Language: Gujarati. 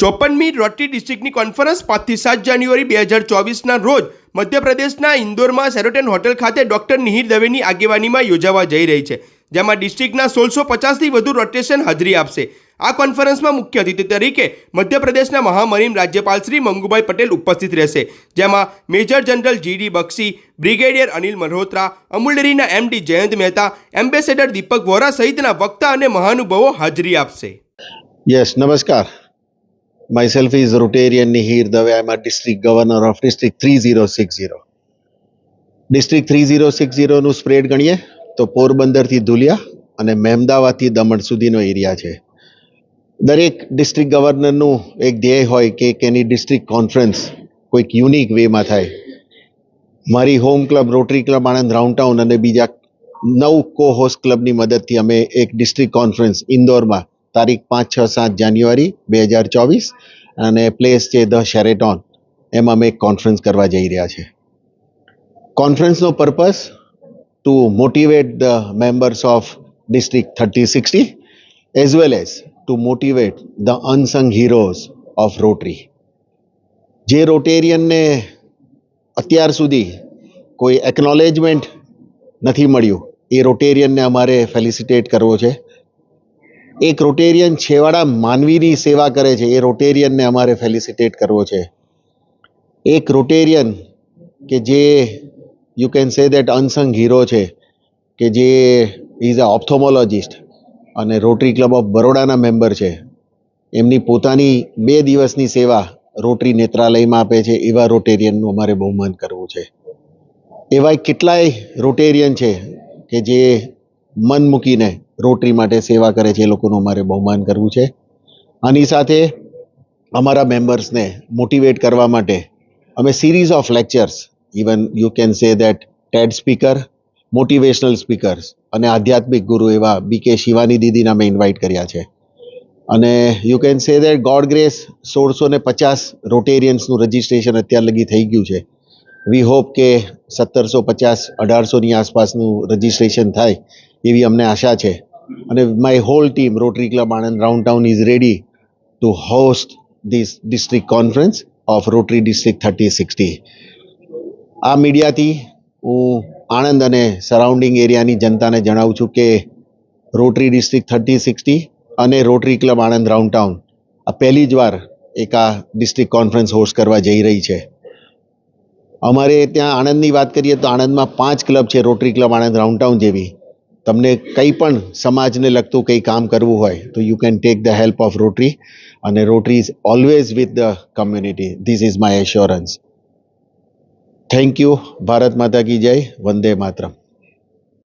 ચોપનમી રોટરી ડિસ્ટ્રિક્ટની કોન્ફરન્સ પાંચથી સાત જાન્યુઆરી બે હજાર ચોવીસના રોજ મધ્યપ્રદેશના ઇન્દોરમાં સેરોટેન હોટેલ ખાતે ડોક્ટર મિહિર દવેની આગેવાનીમાં યોજાવા જઈ રહી છે, જેમાં ડિસ્ટ્રિક્ટના સોળસો પચાસથી વધુ રોટેશન હાજરી આપશે આ કોન્ફરન્સમાં મુખ્ય અતિથિ તરીકે મધ્યપ્રદેશના મહામહિમ રાજ્યપાલ શ્રી મંગુભાઈ પટેલ ઉપસ્થિત રહેશે, જેમાં major general G D Bakshi, brigadier Anil Malhotra Amul ડેરીના એમડી જયંત મહેતા, એમ્બેસેડર દીપક વોરા સહિતના વક્તા અને મહાનુભાવો હાજરી આપશે yes Namaskar. Myself is Rotarian Nihir Dave. I'm a district governor of District 3060. District 3060 નું સ્પ્રેડ ગણીએ તો પોરબંદરથી ધુલિયા અને મહેમદાવાદથી દમણ સુધીનો એરિયા છે દરેક ડિસ્ટ્રિક્ટ ગવર્નરનું એક ધ્યેય હોય કે એની ડિસ્ટ્રિક્ટ કોન્ફરન્સ કોઈક યુનિક વેમાં થાય મારી home club rotary club Anand round town અને બીજા નવ કો હોસ્ટ ક્લબની મદદથી અમે એક ડિસ્ટ્રિક્ટ કોન્ફરન્સ ઇન્દોરમાં તારીખ પાંચ, છ, સાત જાન્યુઆરી બે હજાર ચોવીસ અને પ્લેસ છે ધ શેરેટોન એમાં અમે એક કોન્ફરન્સ કરવા જઈ રહ્યા છે કોન્ફરન્સનો purpose to motivate the members of district thirty sixty as well as to motivate the unsung heroes of Rotary જે રોટેરિયનને અત્યાર સુધી કોઈ એકનોલેજમેન્ટ નથી મળ્યું, એ રોટેરિયનને અમારે ફેલિસિટેટ કરવો છે. એક રોટેરિયન છેવાડા માનવીની સેવા કરે છે. એ રોટેરિયનને અમારે ફેલિસિટેટ કરવો છે. એક રોટેરિયન કે જે you can say that unsung hero છે, કે જે ઇઝ અ ઓપ્થોમોલોજિસ્ટ અને રોટરી ક્લબ ઓફ બરોડાના મેમ્બર છે. એમની પોતાની બે દિવસની સેવા રોટરી નેત્રાલયમાં આપે છે. એવા રોટેરિયનનું અમારે બહુમાન કરવું છે. એવા કેટલાય રોટેરિયન છે કે જે મન મૂકીને રોટરી માટે સેવા કરે છે એ લોકોનું અમારે બહુમાન કરવું છે. આની સાથે અમારા મેમ્બર્સને મોટિવેટ કરવા માટે અમે series of lectures even you can say that TED speaker motivational speakers અને આધ્યાત્મિક ગુરુ એવા બી કે શિવાની દીદીને અમે ઇન્વાઇટ કર્યા છે. અને you can say that God grace સોળસો ને પચાસ રોટેરિયન્સનું રજિસ્ટ્રેશન અત્યાર લગી થઈ ગયું છે. વી હોપ કે સત્તરસો પચાસ અઢારસોની આસપાસનું રજિસ્ટ્રેશન થાય એવી અમને આશા છે. અને my whole team Rotary club Anand round town is ready to host this district conference of Rotary district thirty sixty આ મીડિયાથી હું આણંદ અને સરાઉન્ડિંગ એરિયાની જનતાને જણાવું છું કે રોટરી ડિસ્ટ્રિક્ટ થર્ટી સિક્સટી અને Rotary club Anand round town આ પહેલી જ વાર એક આ ડિસ્ટ્રિક્ટ કોન્ફરન્સ હોસ્ટ કરવા જઈ રહી છે. અમારે ત્યાં આણંદની વાત કરીએ તો આણંદમાં પાંચ ક્લબ છે Rotary club Anand round town જેવી. તમને કંઈ પણ સમાજને લગતું કંઈ કામ કરવું હોય, તો you can take the help of Rotary અને Rotary is always with the community this is my assurance thank you Bharat Mata કી જય વંદે માતરમ